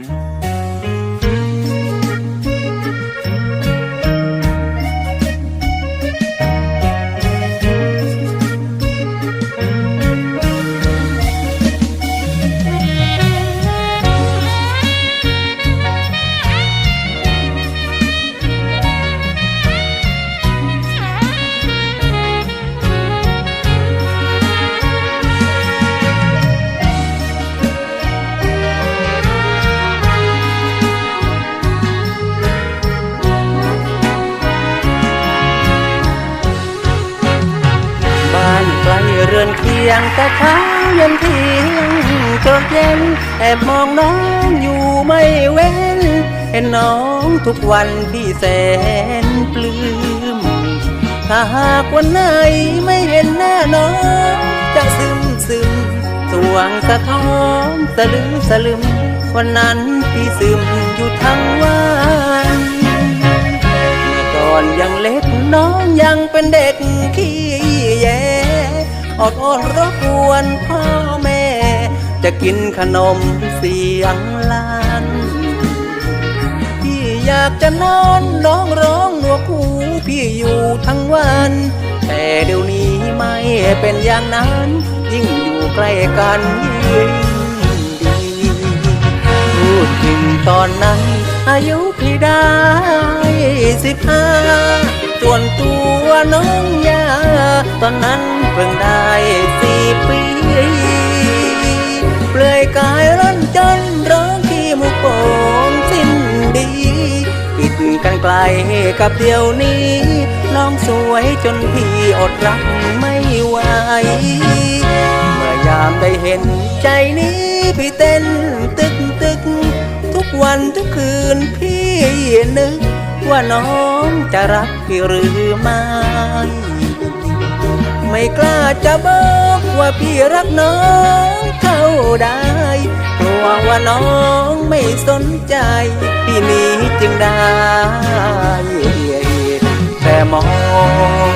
Mm-hmm. ยงแต่เช้ายันเที่ยงจนเย็นแอบมองน้องอยู่ไม่เว้น เห็นน้องทุกวันพี่แสนปลื้มถ้าหากวันไหนไม่เห็นหน้าน้อง จะซึมซึมสวงสะท้อนสะลืมสะลืม วันนั้นพี่ซึมอยู่ทั้งวันเมื่อก่อนยังเล็กน้องยังเป็นเด็กขี้แย อดอดรบกวนพ่อแม่ จะกินขนมเสียงล้านพี่อยากจะนอนร้องร้องหนวกหูพี่อยู่ทั้งวัน แต่เดี๋ยวนี้ไม่เป็นอย่างนั้น ยิ่งอยู่ใกล้กันยิ่งดีพูดถึงตอนนั้น อายุพี่ได้สิบห้าส่วนตัวน้องยา ตอนนั้นเพิ่งได้สี่ปีเปลือยกายร่อนจนร้องขี้มุกโป่งสิ้นดีปิดกันไกลกับเดี๋ยวนี้น้องสวยจนพี่อดรักไม่ไหวเมื่อยามได้เห็นใจนี้พี่เต้นตึกตึกทุกวันทุกคืนพี่นึกว่าน้องจะรักพี่หรือไม่ ไม่กล้าจะบอกว่าพี่รักน้องเท่าใดกลัวว่าน้องไม่สนใจ พี่นี้จึงได้แต่มอง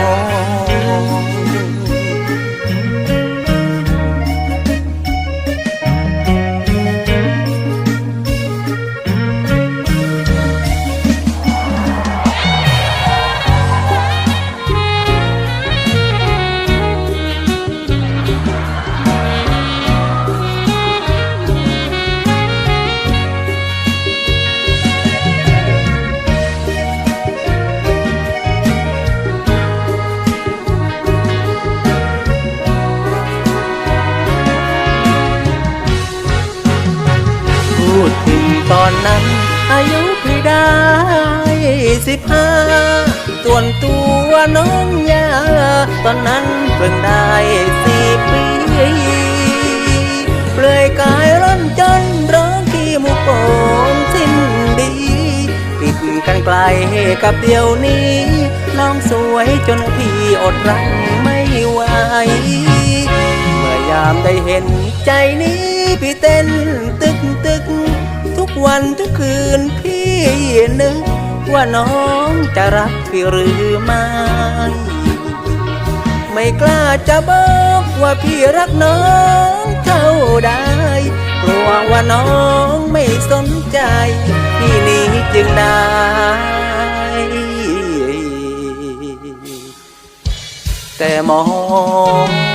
นนั้น อายุพี่ได้สิบห้าส่วนตัวน้องยา ตอนนั้นเพิ่งได้สี่ปีเปลือยกายร่อนจนร้องขี้มุกโป่งสิ้นดีปิดกันไกลกับเดี๋ยวนี้น้องสวยจนพี่อดรักไม่ไหวเมื่อยามได้เห็นใจนี้พี่เต้นตึก วันทุกคืนพี่นึกว่าน้องจะรักพี่หรือไม่ไม่กล้าจะบอกว่าพี่รักน้องเท่าใดกลัวว่าน้องไม่สนใจ พี่นี้จึงได้แต่มอง